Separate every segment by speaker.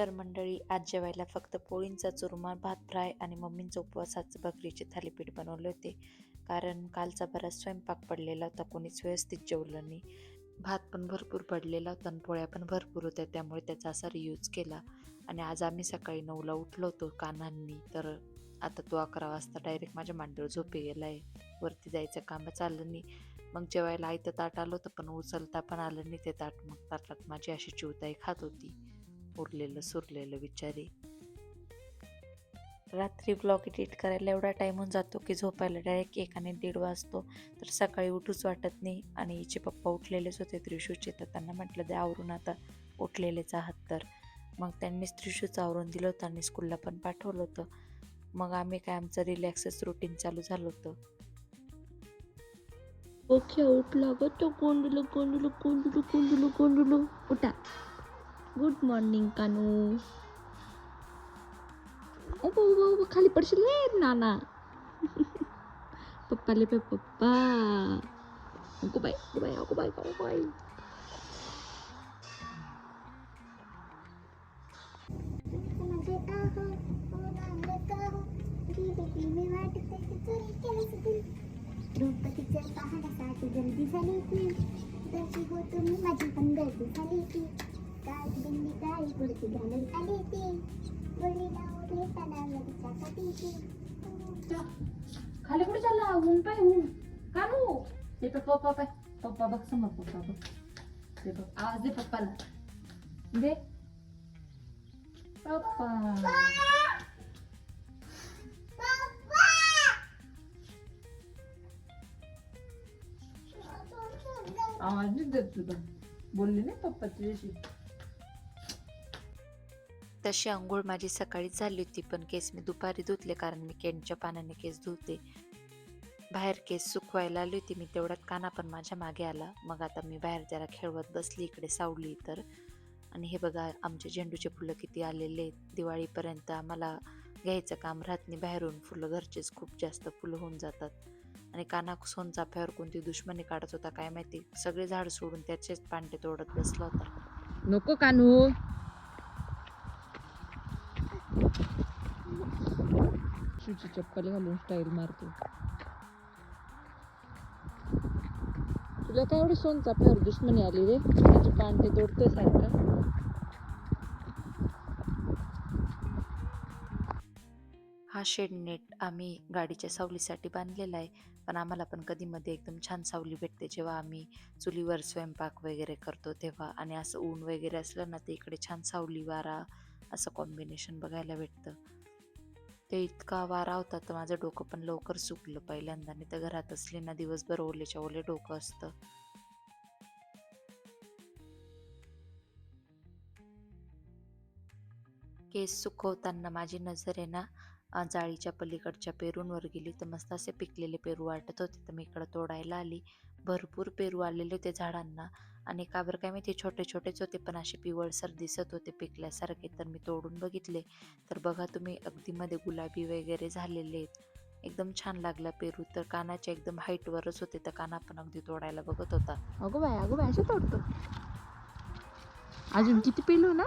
Speaker 1: तर मंडळी आज जेवायला फक्त पोळींचा चुरमा भात फ्राय आणि मम्मींचा उपवासाचं बकरीचे थालीपीठ बनवले होते. कारण कालचा बराच स्वयंपाक पडलेला होता कोणीच व्यवस्थित जेवलं नाही. भात पण भरपूर पडलेला होता आणि पोळ्या पण भरपूर होत्या त्यामुळे त्याचा असा रियूज केला. आणि आज आम्ही सकाळी नऊला उठलो होतो कानांनी तर आता तो अकरा वाजता डायरेक्ट माझ्या मांडीवर झोपे गेला आहे वरती जायचं काम चाललं नाही. मग जेवायला आयतं ताट आलं होतं पण उचलता पण आलं नाही ते ताट. मग ताटात माझी अशी चिवताई खात होती. उरलेलं सुरलेलं विचारी. रात्री ब्लॉग एडिट करायला एवढा टाईम होऊन जातो की झोपायला डायरेक्ट एक आणि दीड वाजतो. तर सकाळी उठूच वाटत नाही आणि हिचे पप्पा उठलेलेच होते त्रिशूचे तर त्यांना म्हटलं ते आवरून आता उठलेलेच आहात तर. मग त्यांनीच त्रिशूचं आवरून दिलं होतं आणि स्कूलला पण पाठवलं होतं. मग आम्ही काय आमचं रिलॅक्सच रुटीन चालू झालं होतं.
Speaker 2: ओके उठला ग तो कोंडलं कोंडलं कोंडलं कोंडलं कोंडलं उठा. गुड मॉर्निंग कानू उभं उभं उभं खाली पडशील रे नाना पप्पा ले पे पप्पा अगो बाय अगो बाय अगो बाय अगो बाय
Speaker 3: द्रौपदीच्या पहाडासाठी गर्दी झाली की गर्दी होतो मी माझी पण गर्दी झाली की काळ दिंडी काळी कुडती घालून आली ती बोलीला उठले त्याला लगच्या काठीची
Speaker 2: खाली कुठे चालला? ऊन पाय ऊन. कानू ते पे पप्पा पाय. पप्पा बघ समोर पप्पा बघ. ते बघ. आवाज दे पप्पाला. दे. पप्पा. आवाज नाही देत तुझा बोलली नाही पप्पा तुझ्याशी.
Speaker 1: तशी आंघोळ माझी सकाळीच झाली होती पण केस मी दुपारी धुतले कारण मी केनच्या पाण्याने केस धुते. बाहेर केस सुकवायला आली होती मी तेवढ्यात काना पण माझ्या मागे आला. मग आता मी बाहेर त्याला खेळवत बसली इकडे सावली तर. आणि हे बघा आमचे झेंडूचे फुलं किती आलेले आहेत. दिवाळीपर्यंत आम्हाला घ्यायचं काम राहत नाही. बाहेरून फुलं घरचेच खूप जास्त फुलं होऊन जातात. आणि काना सोनचाफ्यावर कोणती दुश्मनी काढत होता काय माहिती. सगळे झाड सोडून त्याचेच पांडे तोडत बसला होता.
Speaker 2: नको कानू. शूची चप्पल घालून स्टाईल मारतो. तुला काय एवढी सोन फेवर दुश्मनी आली रे. त्याची पांटे तोडतोय सारखं.
Speaker 1: हा शेड नेट आम्ही गाडीच्या सावलीसाठी बांधलेला आहे. पण आम्हाला पण कधी मध्ये एकदम छान सावली भेटते. जेव्हा आम्ही चुलीवर स्वयंपाक वगैरे करतो तेव्हा. आणि असं ऊन वगैरे असलं ना ते इकडे छान सावली वारा असं कॉम्बिनेशन बघायला भेटतं. ते इतका वारा होता तर माझं डोकं पण लवकर सुकलं पहिल्यांदा. नाही तर घरात असले ना दिवसभर ओलेच्या ओले डोकं असतं. केस सुकवताना माझी नजर आहे ना जाळीच्या पलीकडच्या पेरूंवर गेली. तर मस्त असे पिकलेले पेरू वाटत होते तर मी इकडं तोडायला आली. भरपूर पेरू आलेले होते झाडांना आणि का बरं काय माहिती छोटे छोटेच होते पण असे पिवळसर दिसत होते पिकल्यासारखे तर मी तोडून बघितले तर बघा तुम्ही अगदी मध्ये गुलाबी वगैरे झालेले आहेत एकदम छान लागला पेरू तर कानाच्या एकदम हाईटवरच होते तर काना पण अगदी तोडायला बघत होता
Speaker 2: अगो बाय अगो बाय असं तोडतो अजून किती पेलू ना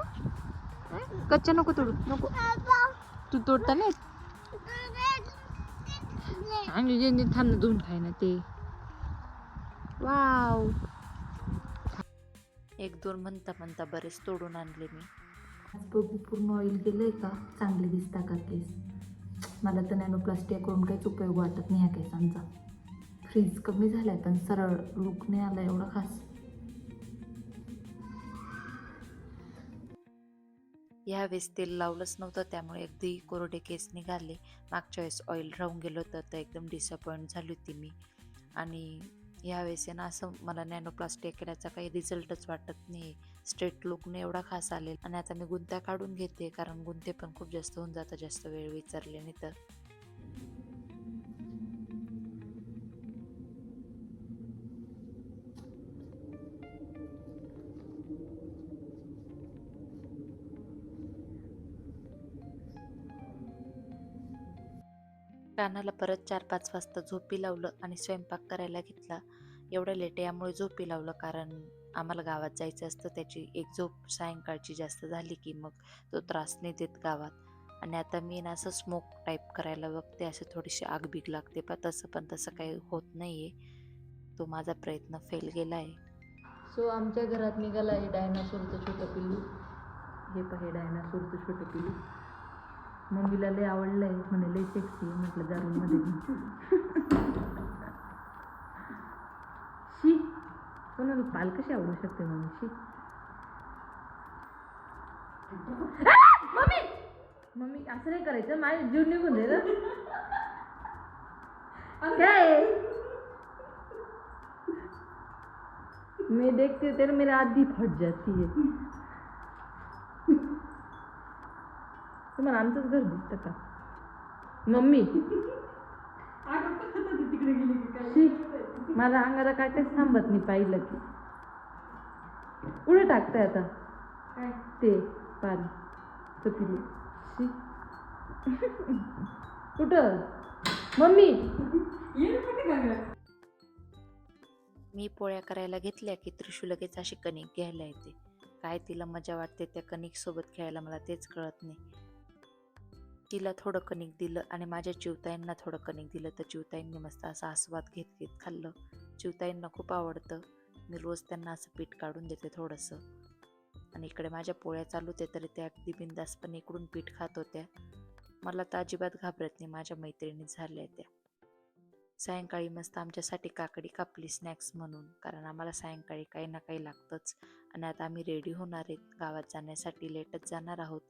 Speaker 2: हं? कच्चा नको तोडू नको तू तोडता नाही आणि जे थांब धुवून खाय ना ते वाव.
Speaker 1: एक दोन म्हणता म्हणता बरेच तोडून आणले मी.
Speaker 2: आज बघू पूर्ण ऑइल गेलंय का? चांगले दिसता का केस मला तर नॅनोप्लास्टिक करून काहीच उपयोग वाटत नाही ह्या केसांचा. फ्रीज कमी झालाय पण सरळ लुक नाही आला एवढा खास.
Speaker 1: ह्यावेळेस तेल लावलंच नव्हतं त्यामुळे अगदी कोरडे केस निघाले. मागच्या वेळेस ऑइल राहून गेलं होतं तर एकदम डिसअपॉइंट झाली होती मी. आणि ह्यावेळेस आहे ना असं मला नॅनोप्लास्टिक केल्याचा काही रिझल्टच वाटत नाही. स्ट्रेट लुकने एवढा खास आलेल. आणि आता मी गुंत्या काढून घेते कारण गुंते पण खूप जास्त होऊन जातात जास्त वेळ विचारले नाही तर. कानाला परत चार पाच वाजता झोपी लावलं आणि स्वयंपाक करायला घेतला. एवढं लेट यामुळे झोपी लावलं कारण आम्हाला गावात जायचं असतं. त्याची एक झोप सायंकाळची जास्त झाली की मग तो त्रास नाही देत गावात. आणि आता मी ना असं स्मोक टाईप करायला बघते. असं थोडीशी आग बीग लागते. पण तसं पण तसं काही होत नाही आहे तो माझा प्रयत्न फेल गेला आहे.
Speaker 2: सो आमच्या घरात निघाला आहे डायनासोरचं छोटं पिल्लू. हे पहे डायनासोरचं छोटं पिल्लू. मम्मीला लय आवडलंय. म्हणे लय सेक्सी म्हटलं जाऊनमध्ये शी कोणाला पाल कशी आवडू शकते मम्मी? शी. मम्मी! मम्मी असं नाही करायचं. माझे जीव निघून दे ना काय? मैं देखती हूँ तेरे मेरे आधी फट जाती है. तुम्हाला आमचंच घर दिसतं का? मम्मी. शी, माझ्या अंगाला काटेच थांबत नाही पाहिलं की. पुढे टाकताय आता. ते पाणी चपिली. शी. कुठं? मम्मी.
Speaker 1: मी पोळ्या करायला घेतल्या की त्रिशू लगेच अशी कणिक घ्यायला येते. काय तिला मजा वाटते त्या कणिक सोबत खेळायला मला तेच कळत नाही. तिला थोडं कणिक दिलं आणि माझ्या चिवताईंना थोडं कणिक दिलं. तर चिवताईंनी मस्त असा आस्वाद घेत घेत खाल्लं. चिवताईंना खूप आवडतं. मी रोज त्यांना असं पीठ काढून देते थोडंसं. आणि इकडे माझ्या पोळ्या चालू होत्या तरी त्या अगदी बिंदासपणे इकडून पीठ खात होत्या. मला तर अजिबात घाबरत नाही माझ्या मैत्रिणी झाल्या त्या. सायंकाळी मस्त आमच्यासाठी काकडी कापली स्नॅक्स म्हणून कारण आम्हाला सायंकाळी काही ना काही लागतंच. आणि आता आम्ही रेडी होणार आहेत. गावात जाण्यासाठी लेटच जाणार आहोत.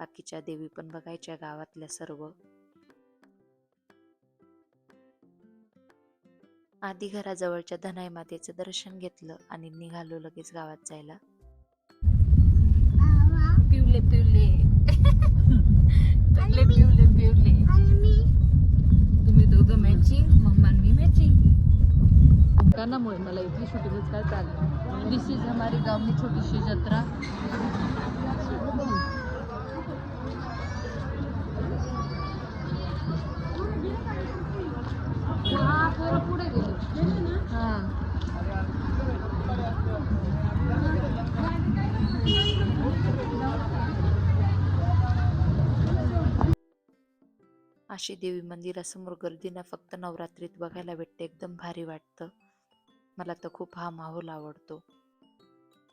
Speaker 1: बाकीच्या देवी पण बघायच्या गावातल्या सर्व. आधी घराजवळच्या धनाई मातेचं दर्शन घेतलं आणि निघालो लगेच गावात जायला.
Speaker 2: पिवले पिवले. पिवले पिवले पिवले. तुम्ही दोघं मॅचिंग मम्मा मी मॅचिंग कानामुळे मला इथली शूटिंगच काय चाललं? दिस इज हमारी गावनी छोटीशी जत्रा. पुढे
Speaker 1: अशी देवी मंदिरासमोर गर्दी ना फक्त नवरात्रीत बघायला भेटते. एकदम भारी वाटतं. मला तर खूप हा माहोल आवडतो.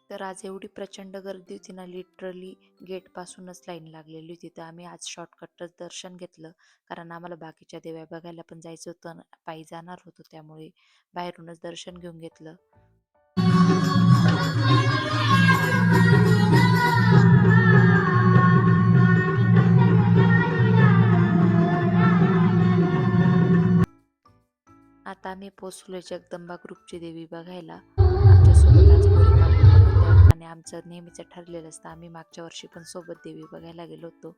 Speaker 1: तर आज एवढी प्रचंड गर्दी होती ना लिटरली गेटपासूनच लाईन लागलेली होती. तर आम्ही आज शॉर्टकटच दर्शन घेतलं. कारण आम्हाला बाकीच्या देव्या बघायला पण जायचं होतं पायी जाणार होतो त्यामुळे बाहेरूनच दर्शन घेऊन घेतलं. आता आम्ही पोचलोय जगदंबा ग्रुपची देवी बघायला. आमच्यासोबत आज आमचं नेहमीचं ठरलेलं असतं. आम्ही मागच्या वर्षी पण सोबत देवी बघायला गेलो होतो.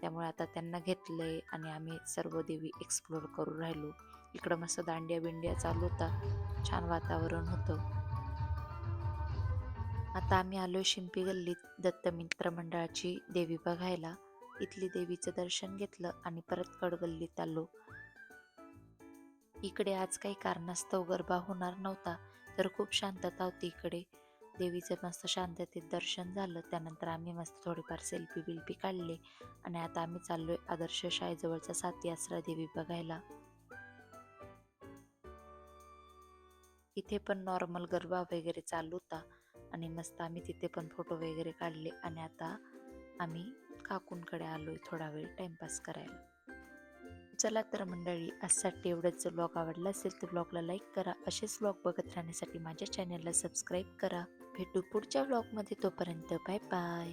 Speaker 1: त्यामुळे आता त्यांना घेतलंय आणि आम्ही सर्व देवी एक्सप्लोर करू राहिलो. इकडं मस्त दांडिया बिंडिया चालू होता. छान वातावरण होतं. आता आम्ही आलो शिंपी गल्लीत दत्त मित्र मंडळाची देवी बघायला. इथली देवीचं दर्शन घेतलं आणि परत कडगल्लीत आलो. इकडे आज काही कारणास्तव गरबा होणार नव्हता तर खूप शांतता होती इकडे. देवीचं मस्त शांततेत दर्शन झालं. त्यानंतर आम्ही मस्त थोडीफार सेल्फी बिल्फी काढले आणि आता आम्ही चाललोय आदर्श शाळेजवळचा साती आसरा देवी बघायला. इथे पण नॉर्मल गरबा वगैरे चालू होता आणि मस्त आम्ही तिथे पण फोटो वगैरे काढले आणि आता आम्ही काकूंकडे आलोय थोडा वेळ टाइमपास करायला. चला तर मंडळी आजसाठी एवढंच. जर ब्लॉग आवडला असेल तर ब्लॉगला लाईक करा. असेच ब्लॉग बघत राहण्यासाठी माझ्या चॅनलला सबस्क्राईब करा. भेटू पुढच्या व्लॉगमध्ये तोपर्यंत बाय बाय